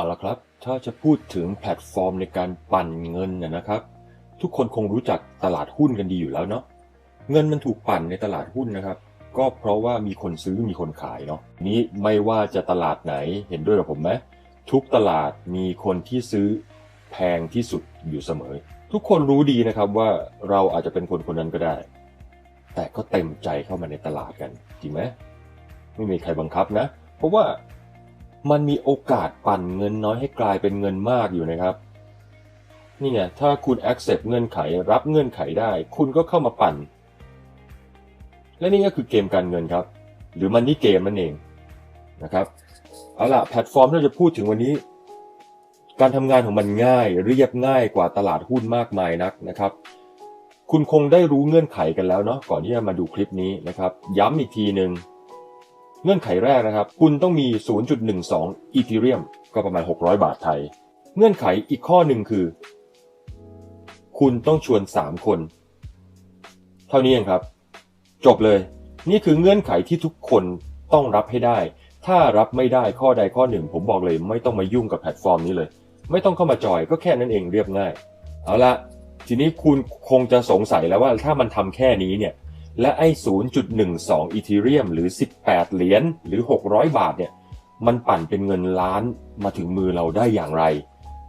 เอาละครับ ถ้าจะพูดถึงแพลตฟอร์มในการปั่นเงินนะนะครับ ทุกคนคงรู้จักตลาดหุ้นกันดีอยู่แล้วเนาะ เงินมันถูกปั่นในตลาดหุ้นนะครับ ก็เพราะว่ามีคนซื้อมีคนขายเนาะ นี้ไม่ว่าจะตลาดไหนเห็นด้วยกับผมไหมทุกตลาดมีคนที่ซื้อแพงที่สุดอยู่เสมอ ทุกคนรู้ดีนะครับว่าเราอาจจะเป็นคนคนนั้นก็ได้ แต่ก็เต็มใจเข้ามาในตลาดกันจริงไหมไม่มีใครบังคับนะ เพราะว่า มันมีโอกาสปั่นเงินน้อยให้กลายเป็นเงินมากอยู่นะครับ นี่ไง ถ้าคุณ accept เงื่อนไขรับเงื่อนไขได้ คุณก็เข้ามาปั่น และนี่ก็คือเกมการเงินครับ หรือมันนี่เกมนั่นเองนะครับ เอาล่ะ แพลตฟอร์มที่เราจะพูดถึงวันนี้ การทำงานของมันง่าย เรียบง่ายกว่าตลาดหุ้นมากมายนักนะครับคุณคงได้รู้เงื่อนไขกันแล้วเนาะก่อนที่จะมาดูคลิปนี้นะครับ ย้ำอีกทีหนึ่ง เงื่อนไขแรกนะครับ คุณต้องมี 0.12 อีเทเรียมก็ประมาณ 600 บาทไทย เงื่อนไขอีกข้อหนึ่งคือ คุณต้องชวน 3 คน เท่านี้เองครับ จบเลย นี่คือเงื่อนไขที่ทุกคนต้องรับให้ได้ ถ้ารับไม่ได้ข้อใดข้อหนึ่ง ผมบอกเลย ไม่ต้องมายุ่งกับแพลตฟอร์มนี้เลย ไม่ต้องเข้ามาจอยก็แค่นั้นเองเรียบง่าย เอาละทีนี้คุณคงจะสงสัยแล้วว่าถ้ามันทำแค่นี้เนี่ย และไอ้ 0.12 อีเทเรียมหรือ 18 เหรียญหรือ 600 บาทเนี่ย มันปั่นเป็นเงินล้านมาถึงมือเราได้อย่างไร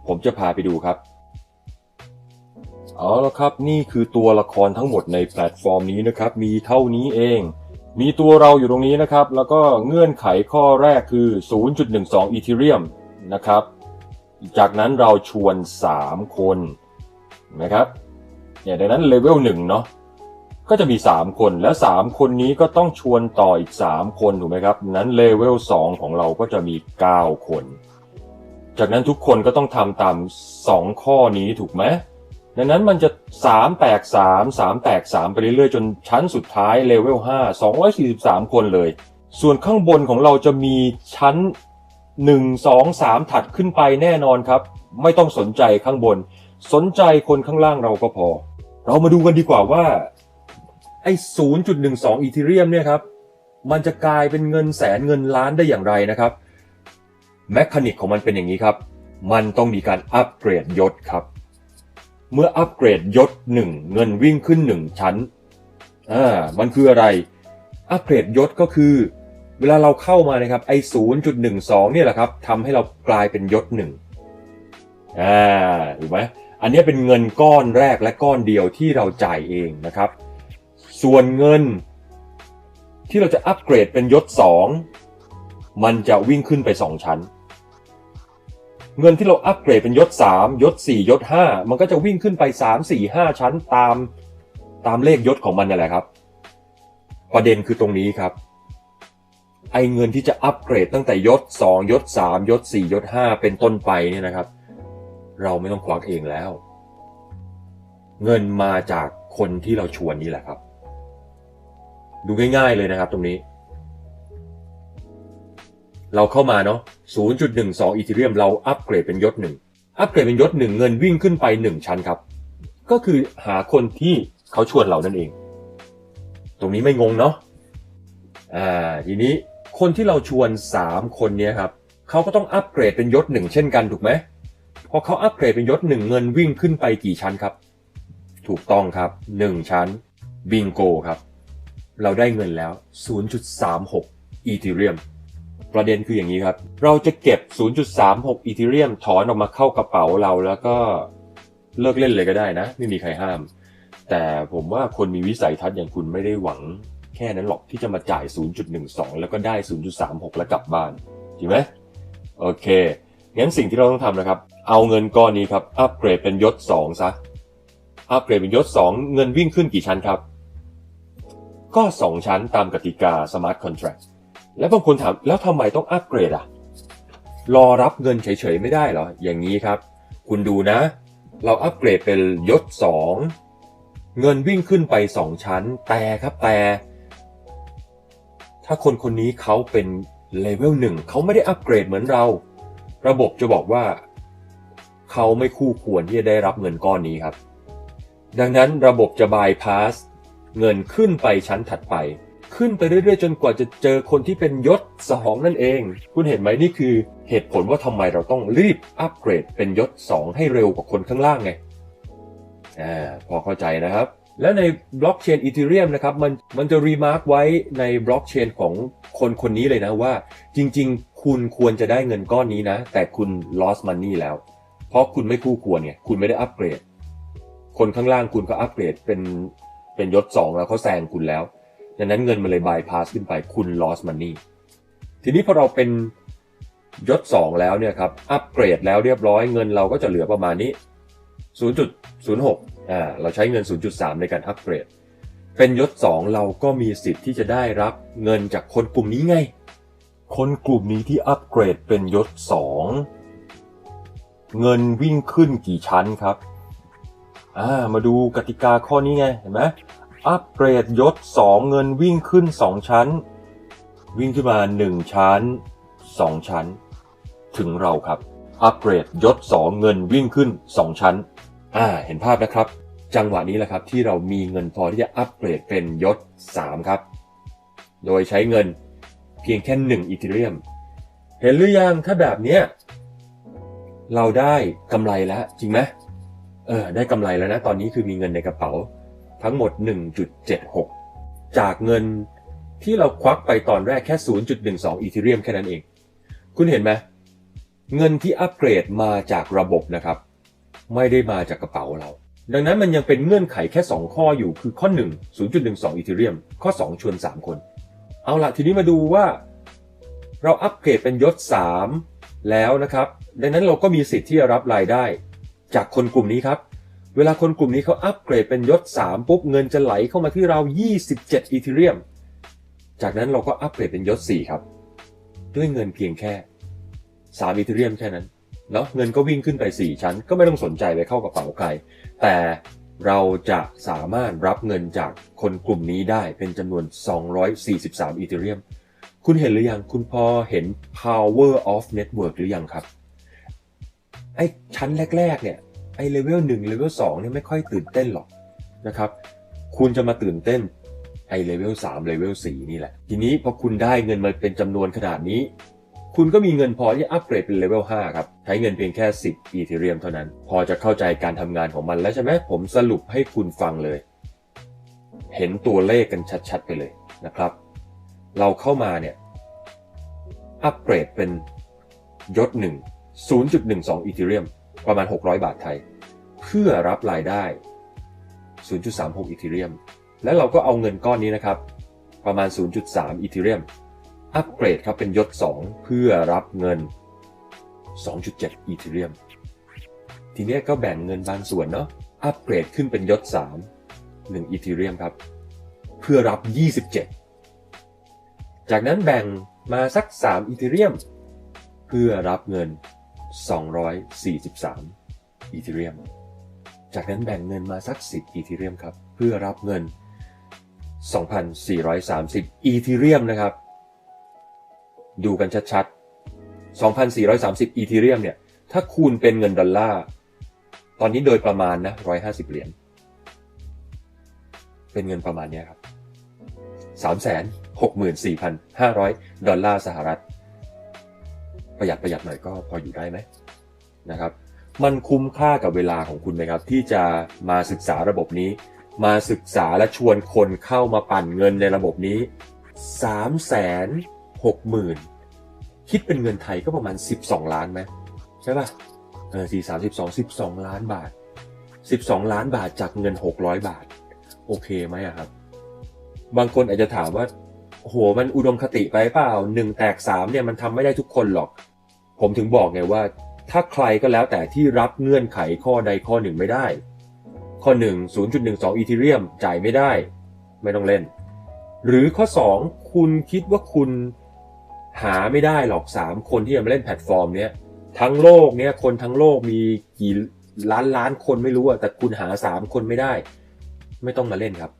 ผมจะพาไปดูครับ เอาละครับนี่คือตัวละครทั้งหมดในแพลตฟอร์มนี้นะครับ มีเท่านี้เอง มีตัวเราอยู่ตรงนี้นะครับ แล้วก็เงื่อนไขข้อแรกคือ 0.12 อีเทเรียมนะครับ จากนั้นเราชวน 3 คนนะครับเนี่ยดังนั้นเลเวล1เนาะ ก็จะมี 3 คน และ3คนนี้ก็ต้องชวนต่ออีก 3 คนถูกไหมครับ นั้นเลเวล2ของเราก็จะมี 9 คน จากนั้นทุกคนก็ต้องทำตาม 2 ข้อนี้ถูกไหมดังนั้นมันจะ 3 แตก 3 3 แตก 3 ไปเรื่อยๆ จนชั้นสุดท้ายเลเวล5 243 คนเลย ส่วนข้างบนของเราจะมีชั้น 1 2 3 ถัดขึ้นไปแน่นอนครับ ไม่ต้องสนใจข้างบน สนใจคนข้างล่างเราก็พอ เรามาดูกันดีกว่าว่า ไอ้0.12อีเทเรียมเนี่ยครับ มันจะกลายเป็นเงินแสนเงินล้านได้อย่างไรนะครับแมคานิกของมันเป็นอย่างนี้ครับ มันต้องมีการอัปเกรดยศครับ เมื่ออัปเกรดยศ1เงินวิ่งขึ้น1ชั้น อ่า มันคืออะไร อัปเกรดยศก็คือ เวลาเราเข้ามานะครับไอ้0.12เนี่ยแหละครับทำให้เรากลายเป็นยศ1อ่าถูกไหมอันนี้เป็นเงินก้อนแรกและก้อนเดียวที่เราจ่ายเองนะครับ ส่วนเงิน ที่เราจะอัปเกรดเป็นยศ2มันจะวิ่งขึ้นไป2ชั้น เงินที่เราอัปเกรดเป็นยศ3ยศ4ยศ5มันก็จะวิ่งขึ้นไป3 4 5ชั้นตามตามเลขยศของมันนี่แหละครับ ประเด็นคือตรงนี้ครับ ไอเงินที่จะอัปเกรดตั้งแต่ยศ2ยศ3ยศ4ยศ5เป็นต้นไปเนี่ยนะครับ เราไม่ต้องควักเองแล้ว เงินมาจากคนที่เราชวนนี่แหละครับ ดูง่าย ๆเลยนะครับตรงนี้ เราเข้ามาเนาะ 0.12 อีเทเรียมเราอัปเกรดเป็นยศหนึ่ง อัปเกรดเป็นยศหนึ่งเงินวิ่งขึ้นไป 1 ชั้นครับ ก็คือหาคนที่เขาชวนเรานั่นเอง ตรงนี้ไม่งงเนาะ อ่า ทีนี้คนที่เราชวน 3 คนเนี้ยครับ เขาก็ต้องอัปเกรดเป็นยศหนึ่งเช่นกันถูกไหมพอเขาอัปเกรดเป็นยศหนึ่งเงินวิ่งขึ้นไปกี่ชั้นครับ ถูกต้องครับ 1 ชั้นบิงโกครับ เราได้เงินแล้ว 0.36 อีเทเรียม ประเด็นคืออย่างนี้ครับ เราจะเก็บ 0.36 อีเทเรียมถอนออกมาเข้ากระเป๋าเราแล้วก็เลิกเล่นเลยก็ได้นะ ไม่มีใครห้าม แต่ผมว่าคนมีวิสัยทัศน์อย่างคุณไม่ได้หวังแค่นั้นหรอกที่จะมาจ่าย 0.12 แล้วก็ได้ 0.36 แล้วกลับบ้านจริงไหมโอเค งั้นสิ่งที่เราต้องทำนะครับ เอาเงินก้อนนี้ครับ อัปเกรดเป็นยศ 2 ซะ อัปเกรดเป็นยศ 2 เงินวิ่งขึ้นกี่ชั้นครับ ก็ 2 ชั้นตามกติกา Smart Contract แล้วบางคนถามแล้วทำไมต้องอัปเกรดอะ รอรับเงินเฉยๆ ไม่ได้เหรอ อย่างนี้ครับ คุณดูนะ เราอัปเกรดเป็นยศ 2 เงินวิ่งขึ้นไป 2 ชั้น แต่ครับแต่ ถ้าคนคนนี้เขาเป็นเลเวลหนึ่งเขาไม่ได้อัปเกรดเหมือนเรา ระบบจะบอกว่าเขาไม่คู่ควรที่จะได้รับเงินก้อนนี้ครับ ดังนั้นระบบจะบายพาส เงินขึ้นไปชั้นถัดไป ขึ้นไปเรื่อยๆ จนกว่าจะเจอคนที่เป็นยศสองนั่นเอง คุณเห็นไหมนี่คือเหตุผลว่าทำไมเราต้องรีบอัปเกรดเป็นยศ2ให้เร็วกว่าคนข้างล่างไงอ่าพอเข้าใจนะครับ และในบล็อกเชนอีเทเรียมนะครับมันมันจะรีมาร์กไว้ในบล็อกเชนของคนคนนี้เลยนะว่า จริงๆ คุณควรจะได้เงินก้อนนี้นะ แต่คุณ lost money แล้ว เพราะคุณไม่คู่ควรเนี่ยคุณไม่ได้อัปเกรด คนข้างล่างคุณก็อัปเกรดเป็น เป็นยศ2แล้วเขาแซงคุณแล้ว ดังนั้นเงินมันเลยบายพาสขึ้นไปคุณ lost money ทีนี้พอเราเป็นยศ2แล้วเนี่ยครับ อัปเกรดแล้วเรียบร้อยเงินเราก็จะเหลือประมาณนี้ 0.06อ่าเราใช้เงิน 0.3 ในการอัปเกรด เป็นยศ2เราก็มีสิทธิ์ที่จะได้รับเงินจากคนกลุ่มนี้ไง คนกลุ่มนี้ที่อัปเกรดเป็นยศ2เงินวิ่งขึ้นกี่ชั้นครับ อ่ามาดูกติกาข้อนี้ไงเห็นไหมอัปเกรดยศ 2 เงินวิ่งขึ้น 2 ชั้น วิ่งขึ้นมา 1 ชั้น 2 ชั้น ถึงเราครับ อัปเกรดยศ 2 เงินวิ่งขึ้น 2 ชั้น อ่า เห็นภาพนะครับ จังหวะนี้แหละครับที่เรามีเงินพอที่จะอัปเกรดเป็นยศ 3 ครับ โดยใช้เงินเพียงแค่ 1 อีเทเรียม เห็นหรือยังถ้าแบบเนี้ยเราได้กำไรแล้วจริงไหม เออได้กำไรแล้วนะ ตอนนี้คือมีเงินในกระเป๋า ทั้งหมด 1.76 จากเงินที่เราควักไปตอนแรกแค่ 0.12อีเทเรียมแค่นั้นเอง คุณเห็นไหมเงินที่อัปเกรดมาจากระบบนะครับ ไม่ได้มาจากกระเป๋าเรา ดังนั้นมันยังเป็นเงื่อนไขแค่ 2 ข้ออยู่คือข้อ 1 0.12อีเทเรียม ข้อ 2 ชวน 3 คน เอาละทีนี้มาดูว่า เราอัปเกรดเป็นยศ 3 แล้วนะครับ ดังนั้นเราก็มีสิทธิ์ที่จะรับรายได้ จากคนกลุ่มนี้ครับ เวลาคนกลุ่มนี้เขาอัปเกรดเป็นยศ 3 ปุ๊บเงินจะไหลเข้ามาที่เรา 27อีเทเรียม จากนั้นเราก็อัปเกรดเป็นยศ 4 ครับ ด้วยเงินเพียงแค่3อีเทเรียมแค่นั้นเนาะเงินก็วิ่งขึ้นไป 4 ชั้น ก็ไม่ต้องสนใจไปเข้ากระเป๋าใครแต่เราจะสามารถรับเงินจากคนกลุ่มนี้ได้เป็นจำนวน 243อีเทเรียม คุณเห็นหรือยัง คุณพอเห็น power of network หรือยังครับ ไอ้ชั้นแรกๆเนี่ยไอ้เลเวลหนึ่งเลเวลสองเนี่ยไม่ค่อยตื่นเต้นหรอกนะครับ คุณจะมาตื่นเต้นไอ้เลเวลสามเลเวลสี่นี่แหละ ทีนี้พอคุณได้เงินมาเป็นจำนวนขนาดนี้ คุณก็มีเงินพอที่อัปเกรดเป็นเลเวล5ครับ ใช้เงินเพียงแค่ 10อีเทเรียมเท่านั้น พอจะเข้าใจการทำงานของมันแล้วใช่ไหมผมสรุปให้คุณฟังเลย เห็นตัวเลขกันชัดๆไปเลยนะครับ เราเข้ามาเนี่ยอัปเกรดเป็นยศหนึ่ง 0.12 อีเทเรียมประมาณ 600 บาทไทย เพื่อรับรายได้ 0.36 อีเทเรียมและเราก็เอาเงินก้อนนี้นะครับ ประมาณ 0.3 อีเทเรียมอัปเกรดครับเป็นยศ 2 เพื่อรับเงิน 2.7 อีเทเรียมทีนี้ก็แบ่งเงินบางส่วนเนาะอัปเกรดขึ้นเป็นยศ 3 1 อีเทเรียมครับ เพื่อรับ 27 จากนั้นแบ่งมาสัก 3 อีเทเรียมเพื่อรับเงิน 243อีเทเรียม จากนั้นแบ่งเงินมาสัก 10อีเทเรียมครับ เพื่อรับเงิน 2,430อีเทเรียมนะครับ ดูกันชัดๆ 2,430อีเทเรียมเนี่ย ถ้าคูณเป็นเงินดอลลาร์ ตอนนี้โดยประมาณนะ 150 เหรียญ เป็นเงินประมาณนี้ครับ364,500 ดอลลาร์สหรัฐ ประหยัดประหยัดหน่อยก็พออยู่ได้ไหมนะครับ มันคุ้มค่ากับเวลาของคุณไหมครับ ที่จะมาศึกษาระบบนี้ มาศึกษาและชวนคนเข้ามาปั่นเงินในระบบนี้3 6 0 0 0 0คิดเป็นเงินไทยก็ประมาณ 12 ล้านไหมใช่ป่ะเออสี่สามสิบสองสิบสองล้านบาท12ล้านบาทจากเงิน600บาท โอเคไหมครับ บางคนอาจจะถามว่าโหมันอุดมคติไปเปล่าหนึ่งแตกสามเนี่ยมันทำไม่ได้ทุกคนหรอก ผมถึงบอกไงว่า ถ้าใครก็แล้วแต่ที่รับเงื่อนไขข้อใดข้อหนึ่งไม่ได้ ข้อ 1 0.12อีเทเรียมจ่ายไม่ได้ ไม่ต้องเล่น หรือข้อ 2 คุณคิดว่าคุณหาไม่ได้หรอก 3 คนที่จะมาเล่นแพลตฟอร์มเนี้ยทั้งโลกเนี้ยคนทั้งโลกมีกี่ล้านล้านคนไม่รู้อะแต่คุณหา 3 คนไม่ได้ ไม่ต้องมาเล่นครับ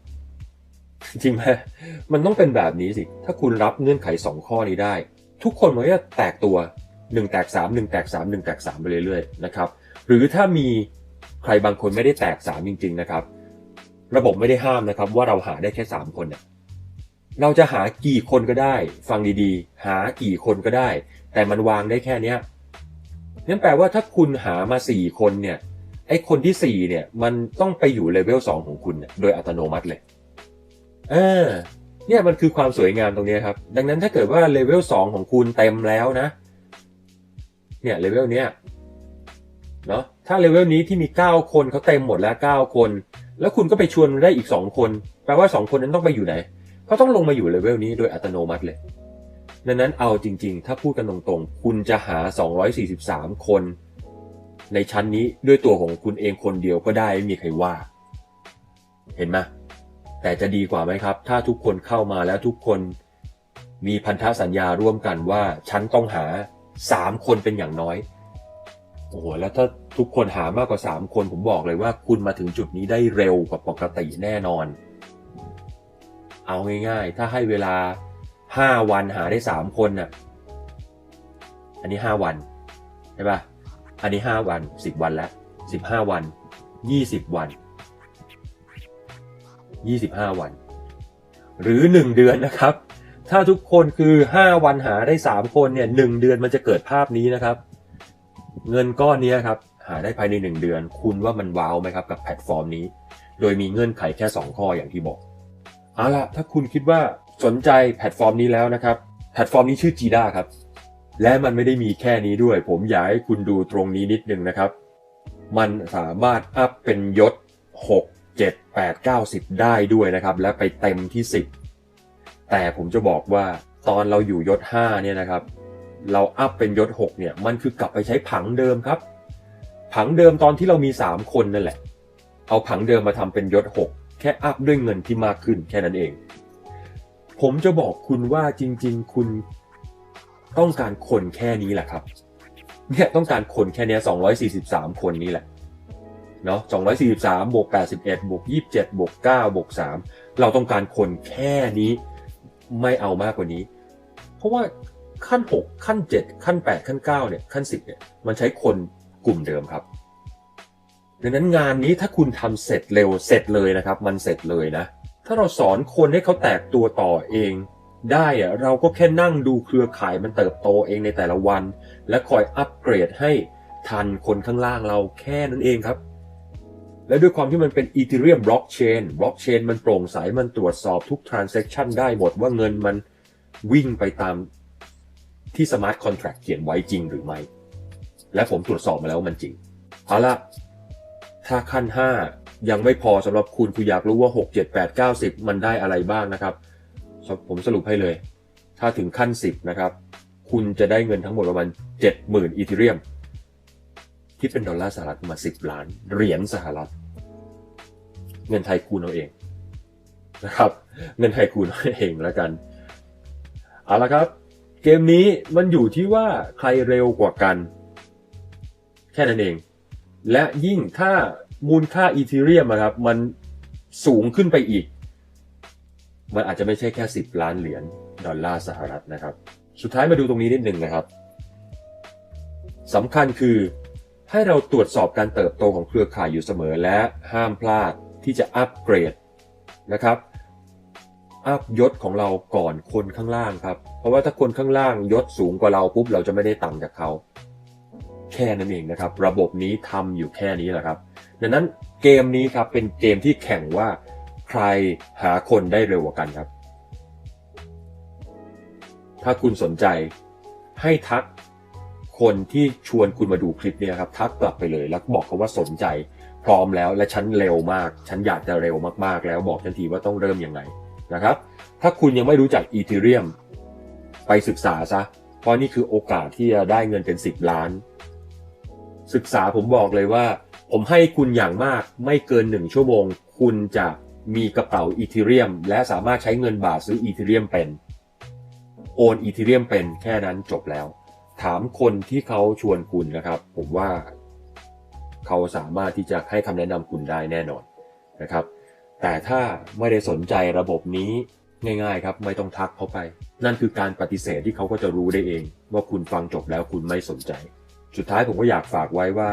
จริงไหมมันต้องเป็นแบบนี้สิ ถ้าคุณรับเงื่อนไข 2 ข้อนี้ได้ ทุกคนมันจะแตกตัว 1แตก3 1แตก3 1แตก3ไปเรื่อยๆนะครับหรือถ้ามีใครบางคนไม่ได้แตก3จริง ๆนะครับ ระบบไม่ได้ห้ามนะครับ ว่าเราหาได้แค่ 3 คนเนี่ยเราจะหากี่คนก็ได้ ฟังดีๆ หากี่คนก็ได้ แต่มันวางได้แค่เนี้ยนั่นแปลว่าถ้าคุณหามาสี่คนเนี่ยไอ้คนที่สี่เนี่ย มันต้องไปอยู่เลเวลสองของคุณโดยอัตโนมัติเลยเออเนี่ยมันคือความสวยงามตรงนี้ครับ ดังนั้นถ้าเกิดว่าเลเวลสองของคุณเต็มแล้วนะ เนี่ยเลเวลเนี้ยเนาะถ้าเลเวลนี้ที่มีเก้าคนเขาเต็มหมดแล้วเก้าคน แล้วคุณก็ไปชวนได้อีกสองคน แปลว่าสองคนนั้นต้องไปอยู่ไหนเขาต้องลงมาอยู่เลเวลนี้โดยอัตโนมัติเลยดังนั้นเอาจริง ๆ ถ้าพูดกันตรงๆ คุณจะหา 243 คน ในชั้นนี้ด้วยตัวของคุณเองคนเดียวก็ได้ไม่มีใครว่า เห็นไหมแต่จะดีกว่าไหมครับ ถ้าทุกคนเข้ามาแล้วทุกคนมีพันธสัญญาร่วมกันว่า ฉันต้องหา 3คนเป็นอย่างน้อย โอ้โห แล้วถ้าทุกคนหามากกว่า3คนผมบอกเลยว่าคุณมาถึงจุดนี้ได้เร็วกว่าปกติแน่นอน เอาง่ายๆ ถ้าให้เวลา5วันหาได้3คนน่ะ อันนี้5วันใช่ปะอันนี้5วัน10วันแล้ว15วัน20วัน25วัน หรือ1เดือนนะครับ ถ้าทุกคนคือ5วันหาได้3คนเนี่ย1เดือนมันจะเกิดภาพนี้นะครับ เงินก้อนนี้ครับหาได้ภายใน1เดือน คุณว่ามันว้าวไหมครับกับแพลตฟอร์มนี้ โดยมีเงื่อนไขแค่ 2 ข้ออย่างที่บอกเอาล่ะถ้าคุณคิดว่าสนใจแพลตฟอร์มนี้แล้วนะครับ แพลตฟอร์มนี้ชื่อ Jida ครับ และมันไม่ได้มีแค่นี้ด้วย ผมอยากให้คุณดูตรงนี้นิดนึงนะครับ มันสามารถอัพเป็นยศ 6 7 8 9 10 ได้ด้วยนะครับ และไปเต็มที่ 10 แต่ผมจะบอกว่าตอนเราอยู่ยศ 5 เนี่ยนะครับ เราอัพเป็นยศ 6 เนี่ย มันคือกลับไปใช้ผังเดิมครับ ผังเดิมตอนที่เรามี 3 คนนั่นแหละ เอาผังเดิมมาทำเป็นยศ 6 แค่อัพด้วยเงินที่มากขึ้นแค่นั้นเอง ผมจะบอกคุณว่าจริง ๆ คุณต้องการคนแค่นี้แหละครับ เนี่ยต้องการคนแค่นี้ย243 คนนี้แหละเนาะ243บวก81บวก27บวก9บวก3เราต้องการคนแค่นี้ ไม่เอามากกว่านี้ เพราะว่าขั้น 6 ขั้น 7 ขั้น 8 ขั้น 9 เนี่ย ขั้น 10 เนี่ย มันใช้คนกลุ่มเดิมครับ ดังนั้นงานนี้ถ้าคุณทำเสร็จเร็วเสร็จเลยนะครับ มันเสร็จเลยนะ ถ้าเราสอนคนให้เขาแตกตัวต่อเองได้อะเราก็แค่นั่งดูเครือข่ายมันเติบโตเองในแต่ละวัน และคอยอัปเกรดให้ทันคนข้างล่างเราแค่นั้นเองครับ และด้วยความที่มันเป็น Ethereum Blockchain Blockchain มันโปร่งใส มันตรวจสอบทุก Transaction ได้หมดว่าเงินมันวิ่งไปตามที่ Smart Contract เขียนไว้จริงหรือไม่ และผมตรวจสอบมาแล้วว่ามันจริง เอาละถ้าขั้น 5 ยังไม่พอสำหรับคุณคุณอยากรู้ว่า 6 7 8 9 10 มันได้อะไรบ้างนะครับ ผมสรุปให้เลย ถ้าถึงขั้น 10 นะครับ คุณจะได้เงินทั้งหมดประมาณ 70,000อีเทเรียม ที่เป็นดอลลาร์สหรัฐมาณ10ล้านเหรียญสหรัฐ เงินไทยคูณเอาเองนะครับ เงินไทยคูณเอาเองแล้วกันเอาละครับ เกมนี้มันอยู่ที่ว่าใครเร็วกว่ากัน แค่นั้นเอง และยิ่งถ้ามูลค่าอีเทเรียมครับ มันสูงขึ้นไปอีก มันอาจจะไม่ใช่แค่ 10 ล้านเหรียญดอลลาร์สหรัฐนะครับ สุดท้ายมาดูตรงนี้นิดหนึ่งนะครับสำคัญคือ ให้เราตรวจสอบการเติบโตของเครือข่ายอยู่เสมอและห้ามพลาดที่จะอัปเกรดนะครับ อัพยศของเราก่อนคนข้างล่างครับ เพราะว่าถ้าคนข้างล่างยศสูงกว่าเราปุ๊บเราจะไม่ได้ตังค์จากเขา แค่นั้นเองนะครับ ระบบนี้ทำอยู่แค่นี้แหละครับ ดังนั้นเกมนี้ครับเป็นเกมที่แข่งว่าใครหาคนได้เร็วกว่ากันครับ ถ้าคุณสนใจให้ทัก คนที่ชวนคุณมาดูคลิปเนี้ครับทักกลับไปเลยแล้วบอกเขาว่าสนใจ พร้อมแล้วและฉันเร็วมาก ฉันอยากจะเร็วมากๆ แล้วบอกทันทีว่าต้องเริ่มยังไงนะครับ ถ้าคุณยังไม่รู้จักอีเทเรียมไปศึกษาซะ เพราะนี่คือโอกาสที่จะได้เงินเป็น 10 ล้าน ศึกษาผมบอกเลยว่า ผมให้คุณอย่างมากไม่เกิน 1 ชั่วโมง คุณจะมีกระเป๋าอีเทเรียม และสามารถใช้เงินบาทซื้ออีเทเรียมเป็น โอนอีเทเรียมเป็นแค่นั้นจบแล้ว ถามคนที่เขาชวนคุณนะครับ ผมว่าเขาสามารถที่จะให้คำแนะนำคุณได้แน่นอนนะครับ แต่ถ้าไม่ได้สนใจระบบนี้ง่ายๆครับ ไม่ต้องทักเขาไป นั่นคือการปฏิเสธที่เขาก็จะรู้ได้เอง ว่าคุณฟังจบแล้วคุณไม่สนใจ สุดท้ายผมก็อยากฝากไว้ว่า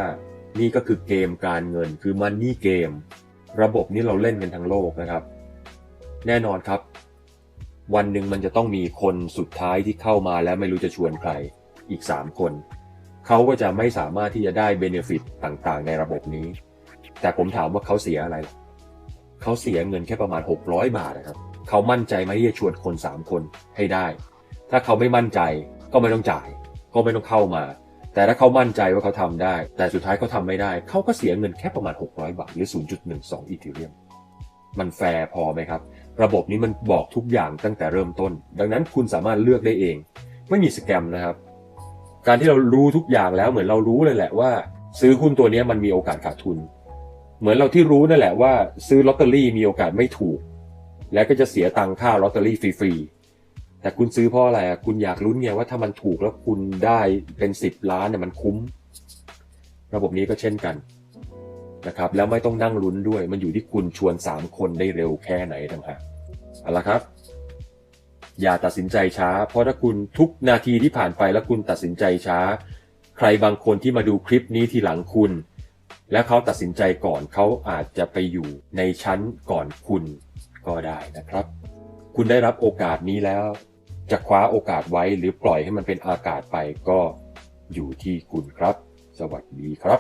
นี่ก็คือเกมการเงินคือมันนี่เกม ระบบนี้เราเล่นกันทั้งโลกนะครับ แน่นอนครับ วันหนึ่งมันจะต้องมีคนสุดท้ายที่เข้ามาแล้วไม่รู้จะชวนใคร อีก 3 คน เขาก็จะไม่สามารถที่จะได้เบเนฟิตต่างๆ ในระบบนี้ แต่ผมถามว่าเขาเสียอะไร เขาเสียเงินแค่ประมาณ 600 บาทนะครับ เขามั่นใจไหมที่จะชวนคน 3 คนให้ได้ ถ้าเขาไม่มั่นใจก็ไม่ต้องจ่าย ก็ไม่ต้องเข้ามา แต่ถ้าเขามั่นใจว่าเขาทำได้ แต่สุดท้ายเขาทำไม่ได้ เขาก็เสียเงินแค่ประมาณ 600 บาท หรือ 0.12อีเทเรียม มันแฟร์พอไหมครับระบบนี้มันบอกทุกอย่างตั้งแต่เริ่มต้น ดังนั้นคุณสามารถเลือกได้เอง ไม่มีสแกมนะครับ การที่เรารู้ทุกอย่างแล้วเหมือนเรารู้เลยแหละว่า ซื้อหุ้นตัวนี้มันมีโอกาสขาดทุน เหมือนเราที่รู้นั่นแหละว่า ซื้อลอตเตอรี่มีโอกาสไม่ถูก และก็จะเสียตังค่าลอตเตอรี่ฟรีๆแต่คุณซื้อเพราะอะไรอะคุณอยากลุ้นไงว่าถ้ามันถูกแล้วคุณได้เป็นสิบล้านเนี่ยมันคุ้ม ระบบนี้ก็เช่นกันนะครับแล้วไม่ต้องนั่งลุ้นด้วย มันอยู่ที่คุณชวนสามคนได้เร็วแค่ไหนต่างหากเอาละครับ อย่าตัดสินใจช้า เพราะถ้าคุณทุกนาทีที่ผ่านไปแล้วคุณตัดสินใจช้า ใครบางคนที่มาดูคลิปนี้ทีหลังคุณ และเขาตัดสินใจก่อนเขาอาจจะไปอยู่ในชั้นก่อนคุณก็ได้นะครับ คุณได้รับโอกาสนี้แล้ว จะคว้าโอกาสไว้หรือปล่อยให้มันเป็นอากาศไปก็อยู่ที่คุณครับ สวัสดีครับ